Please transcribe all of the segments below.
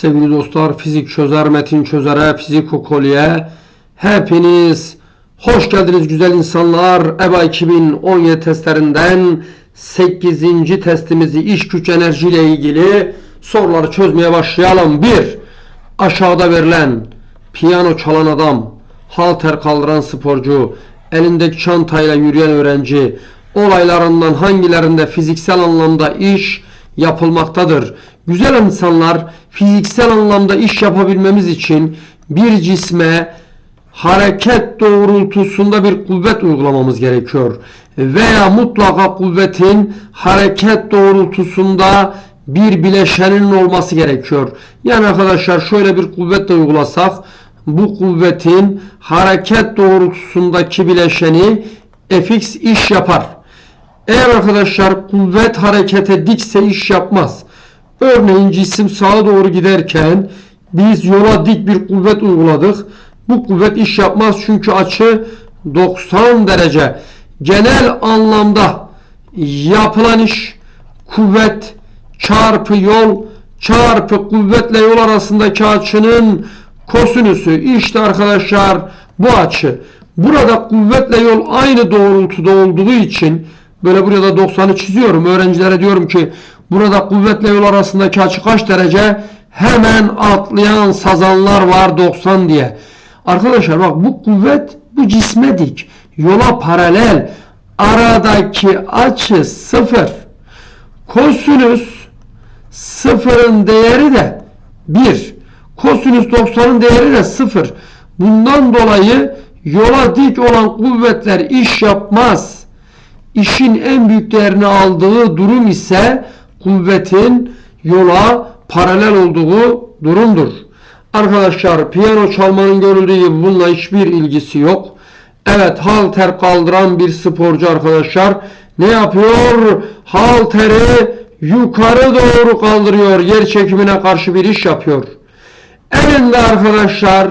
Sevgili dostlar, fizik çözer, metin çözere, fizik okuluya hepiniz hoş geldiniz güzel insanlar. EBA 2017 testlerinden 8. testimizi iş güç enerji ile ilgili soruları çözmeye başlayalım. 1. Aşağıda verilen piyano çalan adam, halter kaldıran sporcu, elindeki çantayla yürüyen öğrenci olaylarından hangilerinde fiziksel anlamda iş yapılmaktadır? Güzel insanlar fiziksel anlamda iş yapabilmemiz için bir cisme hareket doğrultusunda bir kuvvet uygulamamız gerekiyor. Veya mutlaka kuvvetin hareket doğrultusunda bir bileşeninin olması gerekiyor. Yani arkadaşlar şöyle bir kuvvetle uygulasak bu kuvvetin hareket doğrultusundaki bileşeni fx iş yapar. Eğer arkadaşlar kuvvet harekete dikse iş yapmaz. Örneğin cisim sağa doğru giderken biz yola dik bir kuvvet uyguladık. Bu kuvvet iş yapmaz çünkü açı 90 derece. Genel anlamda yapılan iş kuvvet çarpı yol çarpı kuvvetle yol arasındaki açının kosinüsü. İşte arkadaşlar bu açı. Burada kuvvetle yol aynı doğrultuda olduğu için böyle buraya da 90'ı çiziyorum. Öğrencilere diyorum ki burada kuvvetle yol arasındaki açı kaç derece? Hemen atlayan sazanlar var 90 diye. Arkadaşlar bak bu kuvvet bu cisme dik. Yola paralel. Aradaki açı sıfır. Kosinüs sıfırın değeri de 1. Kosinüs 90'ın değeri de 0. Bundan dolayı yola dik olan kuvvetler iş yapmaz. İşin en büyük değerini aldığı durum ise kuvvetin yola paralel olduğu durumdur. Arkadaşlar piyano çalmanın görüldüğü gibi bununla hiçbir ilgisi yok. Evet halter kaldıran bir sporcu arkadaşlar ne yapıyor? Halteri yukarı doğru kaldırıyor. Yer çekimine karşı bir iş yapıyor. Elinde arkadaşlar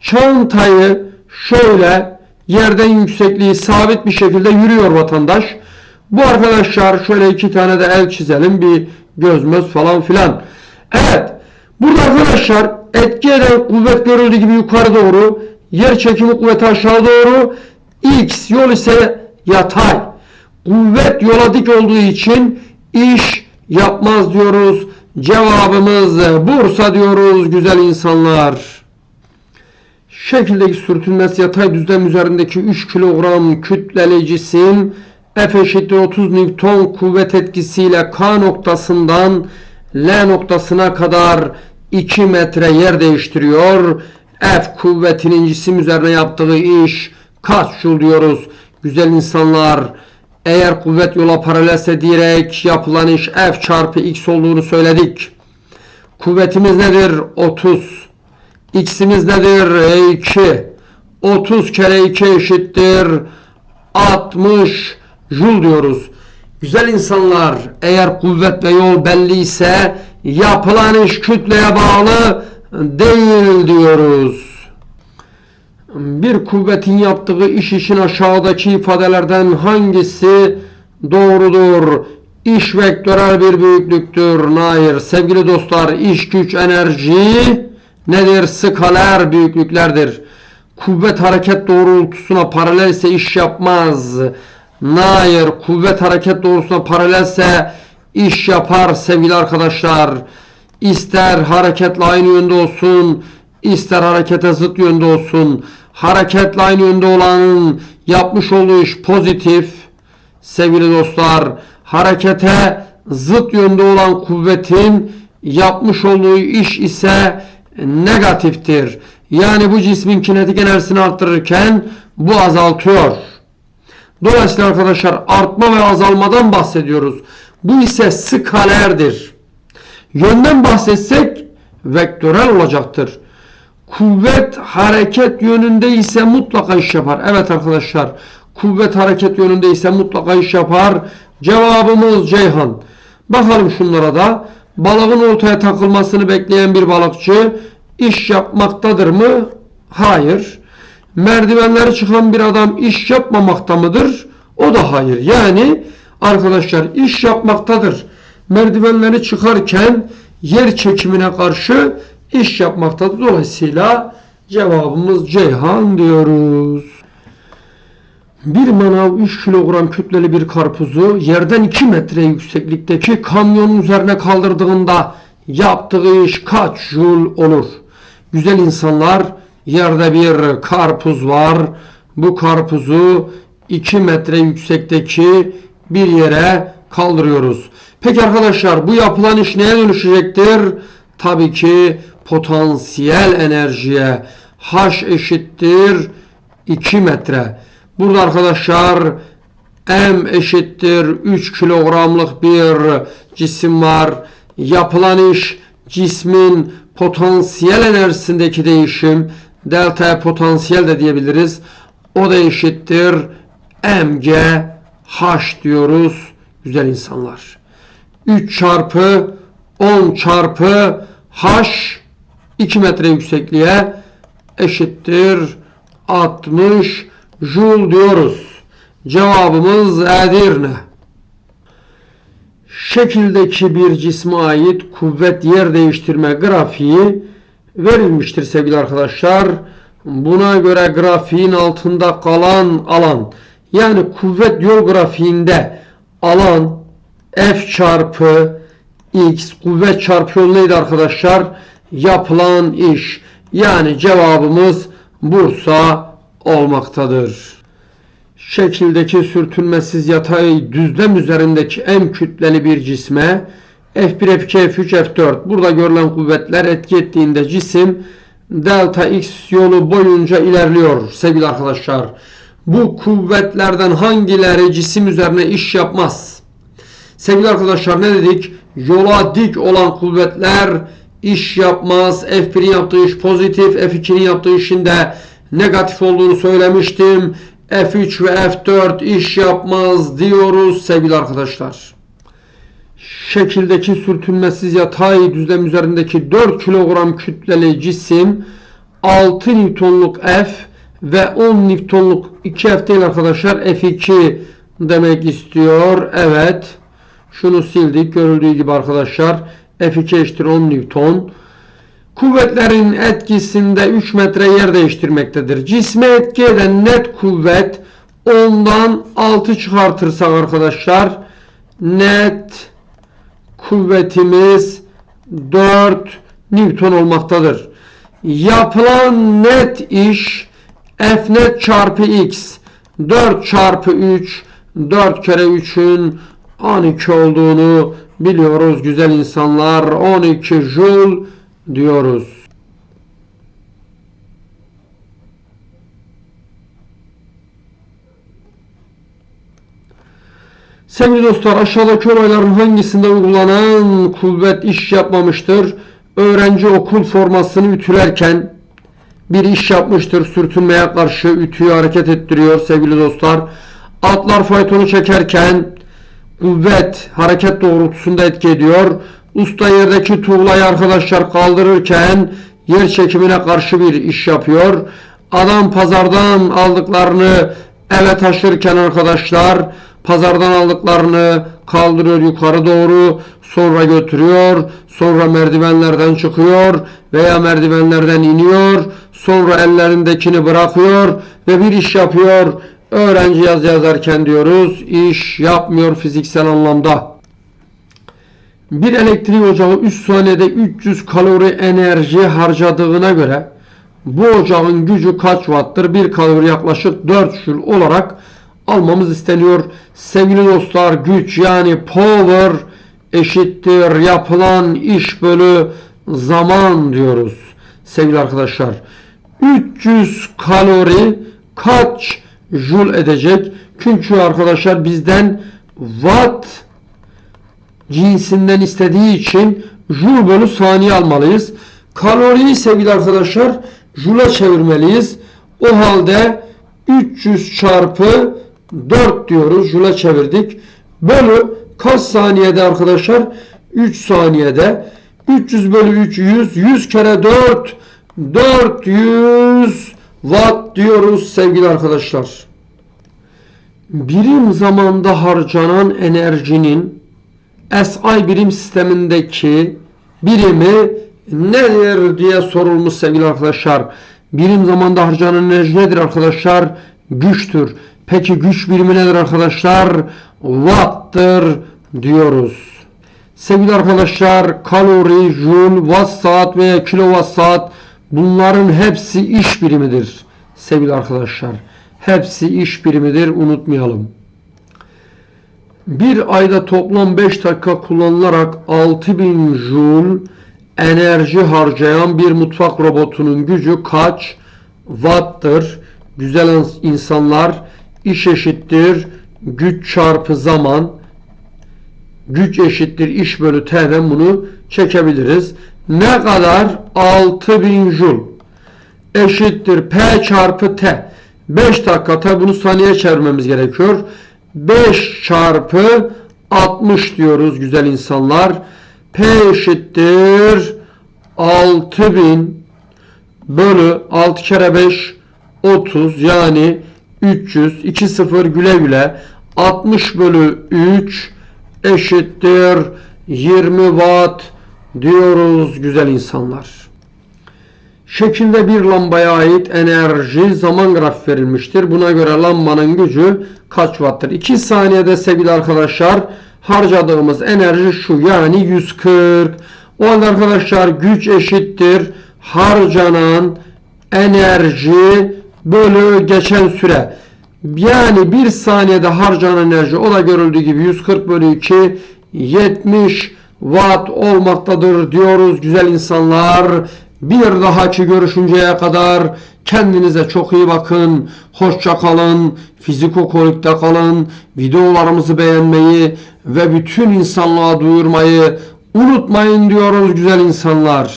çantayı şöyle yerden yüksekliği sabit bir şekilde yürüyor vatandaş. Bu arkadaşlar şöyle iki tane de el çizelim. Bir göz möz falan filan. Evet. Burada arkadaşlar etki eden kuvvet görüldüğü gibi yukarı doğru. Yer çekimi kuvveti aşağı doğru. X yol ise yatay. Kuvvet yola dik olduğu için iş yapmaz diyoruz. Cevabımız Bursa diyoruz güzel insanlar. Şekildeki sürtünmesi yatay düzlem üzerindeki 3 kilogram kütleli cisim F eşittir 30 Newton kuvvet etkisiyle K noktasından L noktasına kadar 2 metre yer değiştiriyor. F kuvvetinin cisim üzerine yaptığı iş kaç joule diyoruz. Güzel insanlar eğer kuvvet yola paralelse direkt yapılan iş F çarpı X olduğunu söyledik. Kuvvetimiz nedir? 30. X'imiz nedir? 2. 30 kere 2 eşittir 60 joule diyoruz. Güzel insanlar eğer kuvvet ve yol belli ise yapılan iş kütleye bağlı değil diyoruz. Bir kuvvetin yaptığı iş için aşağıdaki ifadelerden hangisi doğrudur? İş vektörel bir büyüklüktür. Hayır. Sevgili dostlar iş güç enerji nedir? Skaler büyüklüklerdir. Kuvvet hareket doğrultusuna paralelse iş yapmaz. Hayır. Kuvvet hareket doğrultusuna paralelse iş yapar sevgili arkadaşlar. İster hareketle aynı yönde olsun, ister harekete zıt yönde olsun. Hareketle aynı yönde olanın yapmış olduğu iş pozitif. Sevgili dostlar, harekete zıt yönde olan kuvvetin yapmış olduğu iş ise negatiftir. Yani bu cismin kinetik enerjisini arttırırken bu azaltıyor. Dolayısıyla arkadaşlar artma ve azalmadan bahsediyoruz. Bu ise skalerdir. Yönden bahsetsek vektörel olacaktır. Kuvvet hareket yönünde ise mutlaka iş yapar. Evet arkadaşlar kuvvet hareket yönünde ise mutlaka iş yapar. Cevabımız Ceyhan. Bakalım şunlara da. Balığın ortaya takılmasını bekleyen bir balıkçı iş yapmaktadır mı? Hayır. Merdivenleri çıkan bir adam iş yapmamakta mıdır? O da hayır. Yani arkadaşlar iş yapmaktadır. Merdivenleri çıkarken yer çekimine karşı iş yapmaktadır. Dolayısıyla cevabımız Ceyhan diyoruz. Bir manav 3 kilogram kütleli bir karpuzu yerden 2 metre yükseklikteki kamyonun üzerine kaldırdığında yaptığı iş kaç jul olur? Güzel insanlar yerde bir karpuz var. Bu karpuzu 2 metre yüksekteki bir yere kaldırıyoruz. Peki arkadaşlar bu yapılan iş neye dönüşecektir? Tabii ki potansiyel enerjiye. H eşittir 2 metre. Burada arkadaşlar M eşittir 3 kilogramlık bir cisim var. Yapılan iş cismin potansiyel enerjisindeki değişim. Delta potansiyel de diyebiliriz. O da eşittir mg h diyoruz güzel insanlar. 3 çarpı 10 çarpı h 2 metre yüksekliğe eşittir 60 joule diyoruz. Cevabımız Edirne. Şekildeki bir cisme ait kuvvet yer değiştirme grafiği verilmiştir sevgili arkadaşlar. Buna göre grafiğin altında kalan alan yani kuvvet yol grafiğinde alan F çarpı X kuvvet çarpı yol neydi arkadaşlar? Yapılan iş. Yani cevabımız Bursa olmaktadır. Şekildeki sürtünmesiz yatay düzlem üzerindeki en kütleli bir cisme F1, F2, F3, F4 burada görülen kuvvetler etki ettiğinde cisim delta X yolu boyunca ilerliyor sevgili arkadaşlar. Bu kuvvetlerden hangileri cisim üzerine iş yapmaz? Sevgili arkadaşlar ne dedik? Yola dik olan kuvvetler iş yapmaz. F1'in yaptığı iş pozitif, F2'nin yaptığı işin de negatif olduğunu söylemiştim. F3 ve F4 iş yapmaz diyoruz sevgili arkadaşlar. Şekildeki sürtünmesiz yatay düzlem üzerindeki 4 kilogram kütleli cisim 6 Newton'luk F ve 10 Newton'luk 2F değil arkadaşlar F2 demek istiyor. Evet. Şunu sildik. Görüldüğü gibi arkadaşlar F2 eşittir 10 Newton. Kuvvetlerin etkisinde 3 metre yer değiştirmektedir. Cisme etki eden net kuvvet ondan 6 çıkartırsak arkadaşlar net kuvvetimiz 4 Newton olmaktadır. Yapılan net iş F net çarpı X 4 çarpı 3 4 kere 3'ün 12 olduğunu biliyoruz güzel insanlar. 12 joule diyoruz. Sevgili dostlar aşağıdaki olayların hangisinde uygulanan kuvvet iş yapmamıştır? Öğrenci okul formasını ütülerken bir iş yapmıştır. Sürtünmeye karşı ütüyü hareket ettiriyor sevgili dostlar. Atlar faytonu çekerken kuvvet hareket doğrultusunda etki ediyor. Usta yerdeki tuğlayı arkadaşlar kaldırırken yer çekimine karşı bir iş yapıyor. Adam pazardan aldıklarını eve taşırken arkadaşlar pazardan aldıklarını kaldırıyor yukarı doğru sonra götürüyor sonra merdivenlerden çıkıyor veya merdivenlerden iniyor sonra ellerindekini bırakıyor ve bir iş yapıyor öğrenci yaz yazarken diyoruz iş yapmıyor fiziksel anlamda bir elektrik ocağı 3 saniyede 300 kalori enerji harcadığına göre bu ocağın gücü kaç wattır? Bir kalori yaklaşık 4 joule olarak almamız isteniyor. Sevgili dostlar güç yani power eşittir yapılan iş bölü zaman diyoruz. Sevgili arkadaşlar 300 kalori kaç joule edecek? Çünkü arkadaşlar bizden watt cinsinden istediği için joule bölü saniye almalıyız. Kaloriyi sevgili arkadaşlar joule'a çevirmeliyiz. O halde 300 çarpı 4 diyoruz. Joule'a çevirdik. Bölü kaç saniyede arkadaşlar? 3 saniyede. 300 bölü 3 100. 100 kere 4 400 watt diyoruz sevgili arkadaşlar. Birim zamanda harcanan enerjinin SI birim sistemindeki birimi nedir diye sorulmuş sevgili arkadaşlar. Birim zamanda harcanan enerji nedir arkadaşlar? Güçtür. Peki güç birimi nedir arkadaşlar? Watt'tır diyoruz. Sevgili arkadaşlar kalori, joule, watt saat veya kilowatt saat bunların hepsi iş birimidir. Sevgili arkadaşlar hepsi iş birimidir unutmayalım. Bir ayda toplam 5 dakika kullanılarak 6000 joule enerji harcayan bir mutfak robotunun gücü kaç watt'tır? Güzel insanlar iş eşittir güç çarpı zaman güç eşittir iş bölü t'den bunu çekebiliriz. Ne kadar? 6000 joule eşittir P çarpı T. 5 dakika tabi bunu saniye çevirmemiz gerekiyor. 5 çarpı 60 diyoruz güzel insanlar. P eşittir 6000 bölü 6 kere 5 30 yani 300 2 0 güle güle 60 bölü 3 eşittir 20 watt diyoruz güzel insanlar. Şekilde bir lambaya ait enerji zaman grafik verilmiştir. Buna göre lambanın gücü kaç wattır? 2 saniyede sevgili arkadaşlar harcadığımız enerji şu yani 140. O halde arkadaşlar güç eşittir harcanan enerji bölü geçen süre. Yani bir saniyede harcanan enerji o da görüldüğü gibi 140 bölü 2 70 watt olmaktadır diyoruz güzel insanlar. Bir dahaki görüşünceye kadar kendinize çok iyi bakın. Hoşça kalın. Fizikokolikte kalın. Videolarımızı beğenmeyi ve bütün insanlığa duyurmayı unutmayın diyoruz güzel insanlar.